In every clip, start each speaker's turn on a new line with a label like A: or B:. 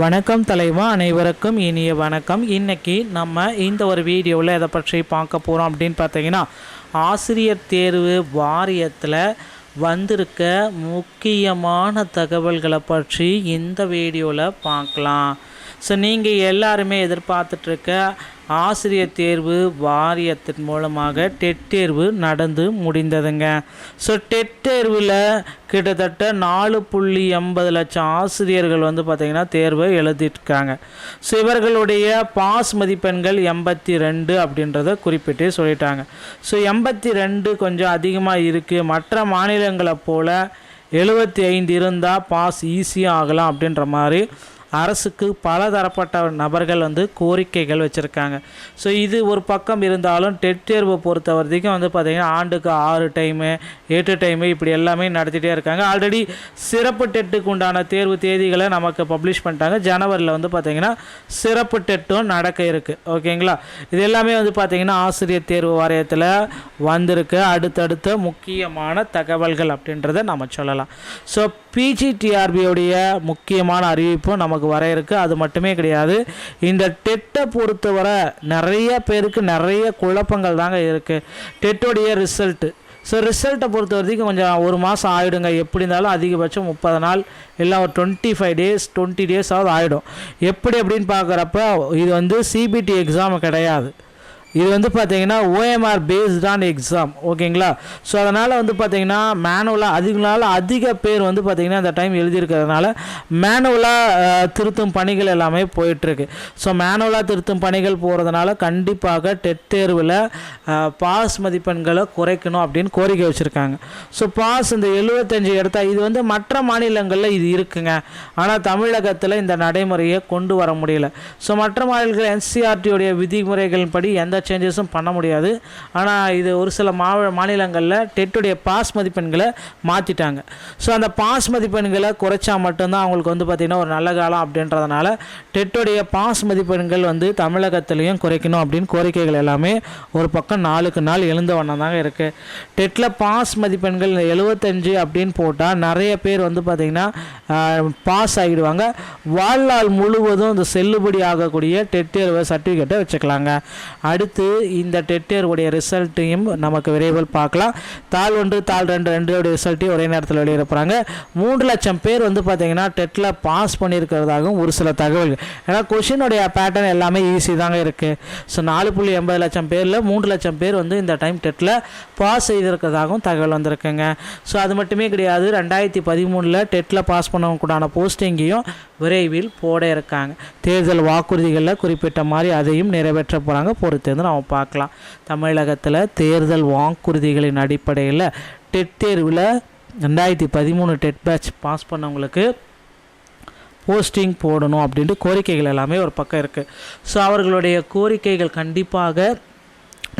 A: வணக்கம் தலைவா அனைவருக்கும் இனிய வணக்கம். இன்றைக்கி நம்ம இந்த ஒரு வீடியோவில் எதை பற்றி பார்க்க போகிறோம் அப்படின்னு பார்த்தீங்கன்னா ஆசிரியர் தேர்வு வாரியத்தில் வந்திருக்க முக்கியமான தகவல்களை பற்றி இந்த வீடியோவில் பார்க்கலாம். ஸோ நீங்கள் எல்லாருமே எதிர்பார்த்துட்ருக்க ஆசிரியர் தேர்வு வாரியத்தின் மூலமாக டெட் தேர்வு நடந்து முடிந்ததுங்க. ஸோ டெட் தேர்வில் கிட்டத்தட்ட நாலு புள்ளி எண்பது லட்சம் ஆசிரியர்கள் வந்து பார்த்திங்கன்னா தேர்வை எழுதிட்டுருக்காங்க ஸோ இவர்களுடைய பாஸ் மதிப்பெண்கள் எண்பத்தி ரெண்டு அப்படின்றத குறிப்பிட்டு சொல்லிட்டாங்க. ஸோ எண்பத்தி ரெண்டு கொஞ்சம் அதிகமாக இருக்குது மற்ற மாநிலங்களை போல் எழுபத்தி ஐந்து இருந்தால் பாஸ் ஈஸியாக ஆகலாம் அப்படின்ற மாதிரி அரசுக்கு பல தரப்பட்ட நபர்கள் வந்து கோரிக்கைகள் வச்சுருக்காங்க. ஸோ இது ஒரு பக்கம் இருந்தாலும் டெட் தேர்வை பொறுத்த வரைக்கும் வந்து பார்த்திங்கன்னா ஆண்டுக்கு ஆறு டைமு எட்டு டைமு இப்படி எல்லாமே நடத்திட்டே இருக்காங்க. ஆல்ரெடி சிறப்பு டெட்டுக்கு உண்டான தேர்வு தேதிகளை நமக்கு பப்ளிஷ் பண்ணிட்டாங்க. ஜனவரியில் வந்து பார்த்திங்கன்னா சிறப்பு டெட்டும் நடக்க இருக்குது ஓகேங்களா இது எல்லாமே வந்து பார்த்திங்கன்னா ஆசிரியர் தேர்வு வாரியத்தில் வந்திருக்கு. அடுத்தடுத்த முக்கியமான தகவல்கள் அப்படின்றத நம்ம சொல்லலாம். ஸோ பிஜிடிஆர்பியோடைய முக்கியமான அறிவிப்பும் நமக்கு வர இருக்குது அது மட்டுமே கிடையாது. இந்த டெட்டை பொறுத்தவரை நிறைய பேருக்கு நிறைய குழப்பங்கள் தாங்க இருக்குது டெட்டோடைய ரிசல்ட்டு. ஸோ ரிசல்ட்டை பொறுத்த வரைக்கும் கொஞ்சம் ஒரு மாதம் ஆகிடுங்க எப்படி இருந்தாலும் அதிகபட்சம் முப்பது நாள் இல்லை ஒரு டுவெண்ட்டி ஃபைவ் டேஸ் டுவெண்ட்டி டேஸாவது ஆகிடும் எப்படி அப்படின்னு பார்க்குறப்ப இது வந்து சிபிடி எக்ஸாம் கிடையாது. இது வந்து பார்த்தீங்கன்னா ஓஎம்ஆர் பேஸ்டான எக்ஸாம் ஓகேங்களா ஸோ அதனால் வந்து பார்த்தீங்கன்னா மேனுவலாக அதிகனால அதிக பேர் வந்து பார்த்தீங்கன்னா அந்த டைம் எழுதியிருக்கிறதுனால மேனுவலாக திருத்தும் பணிகள் எல்லாமே போயிட்டுருக்கு. ஸோ மேனுவலாக திருத்தும் பணிகள் போகிறதுனால கண்டிப்பாக டெட் தேர்வில் பாஸ் மதிப்பெண்களை குறைக்கணும் அப்படின்னு கோரிக்கை வச்சுருக்காங்க. ஸோ பாஸ் இந்த எழுபத்தஞ்சு எடுத்தால் இது வந்து மற்ற மாநிலங்களில் இது இருக்குங்க. ஆனால் தமிழகத்தில் இந்த நடைமுறையை கொண்டு வர முடியல. ஸோ மற்ற மாநிலங்கள் என்சிஆர்டியோடைய விதிமுறைகளின் படி எந்த சேஞ்சஸும் பண்ண முடியாது ஆனால் இது ஒரு சில மாவ மாநிலங்களில் டெட்டுடைய பாஸ் மதிப்பெண்களை மாற்றிட்டாங்க ஸோ அந்த பாஸ் மதிப்பெண்களை குறைச்சா மட்டும்தான் அவங்களுக்கு வந்து பார்த்திங்கன்னா ஒரு நல்ல காலம் அப்படின்றதுனால டெட்டுடைய பாஸ் மதிப்பெண்கள் வந்து தமிழகத்திலையும் குறைக்கணும் அப்படின்னு கோரிக்கைகள் எல்லாமே ஒரு பக்கம் நாளுக்கு நாள் எழுந்த வண்ணம் தாங்க இருக்குது டெட்டில் பாஸ் மதிப்பெண்கள் எழுபத்தஞ்சு அப்படின்னு போட்டால் நிறைய பேர் வந்து பார்த்திங்கன்னா பாஸ் ஆகிடுவாங்க வாழ்நாள் முழுவதும் இந்த செல்லுபடி ஆகக்கூடிய டெட் தேர்வு சர்டிஃபிகேட்டை வச்சுக்கலாங்க அடுத்து இந்த டெட் தேர்வுடைய ரிசல்ட்டையும் நமக்கு விரைவில் பார்க்கலாம். தாள் ஒன்று தாள் ரெண்டு ரெண்டு ரிசல்ட்டையும் ஒரே நேரத்தில் வெளியிடப்படுறாங்க மூன்று லட்சம் பேர் வந்து பார்த்திங்கன்னா டெட்டில் பாஸ் பண்ணியிருக்கிறதாகவும் ஒரு சில தகவல்கள். ஏன்னா கொஷினுடைய பேட்டர்ன் எல்லாமே ஈஸி தாங்க இருக்குது ஸோ நாலு புள்ளி எண்பது லட்சம் பேரில் மூன்று லட்சம் பேர் வந்து இந்த டைம் டெட்டில் பாஸ் செய்திருக்கிறதாகவும் தகவல் வந்திருக்குங்க. ஸோ அது மட்டுமே கிடையாது. ரெண்டாயிரத்தி பதிமூணில் டெட்டில் பாஸ் பண்ணக்கூடான போஸ்டிங்கையும் விரைவில் போட இருக்காங்க. தேர்தல் வாக்குறுதிகளில் குறிப்பிட்ட மாதிரி அதையும் நிறைவேற்ற போகிறாங்க பொறுத்து வந்து நம்ம பார்க்கலாம். தமிழகத்தில் தேர்தல் வாக்குறுதிகளின் அடிப்படையில் டெட் தேர்வில் ரெண்டாயிரத்தி பதிமூணு டெட் பேட்ச் பாஸ் பண்ணவங்களுக்கு போஸ்டிங் போடணும் அப்படின்ட்டு கோரிக்கைகள் எல்லாமே ஒரு பக்கம் இருக்குது ஸோ அவர்களுடைய கோரிக்கைகள் கண்டிப்பாக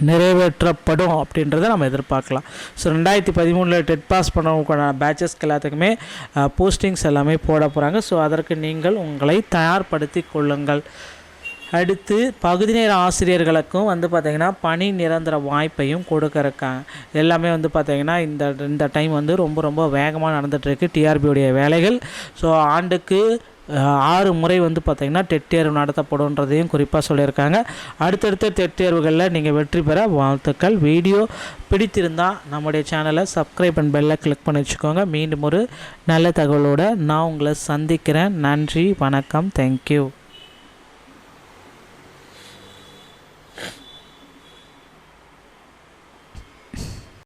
A: நிறைவேற்றப்படும் அப்படின்றத நம்ம எதிர்பார்க்கலாம். ஸோ ரெண்டாயிரத்தி பதிமூணில் டெட் பாஸ் பண்ணவங்களுக்கான பேச்சஸ்க்கு எல்லாத்துக்குமே போஸ்டிங்ஸ் எல்லாமே போட போகிறாங்க ஸோ அதற்கு நீங்கள் உங்களை தயார்படுத்தி கொள்ளுங்கள். அடுத்து பகுதி நேர ஆசிரியர்களுக்கும் வந்து பார்த்திங்கன்னா பணி நிரந்தர வாய்ப்பையும் கொடுக்கறக்காங்க எல்லாமே வந்து பார்த்திங்கன்னா இந்த இந்த டைம் வந்து ரொம்ப ரொம்ப வேகமாக நடந்துகிட்ருக்கு டிஆர்பியுடைய வேலைகள். ஸோ ஆண்டுக்கு ஆறு முறை வந்து பார்த்திங்கன்னா டெட் தேர்வு நடத்தப்படும்ன்றதையும் குறிப்பாக சொல்லியிருக்காங்க. அடுத்தடுத்த டெட் தேர்வுகளில் நீங்கள் வெற்றி பெற வாழ்த்துக்கள். வீடியோ பிடித்திருந்தால் நம்முடைய சேனலை சப்ஸ்கிரைப் அண்ட் பெல்லை கிளிக் பண்ணி வச்சுக்கோங்க. மீண்டும் ஒரு நல்ல தகவலோடு நான் உங்களை சந்திக்கிறேன். நன்றி வணக்கம். தேங்க்யூ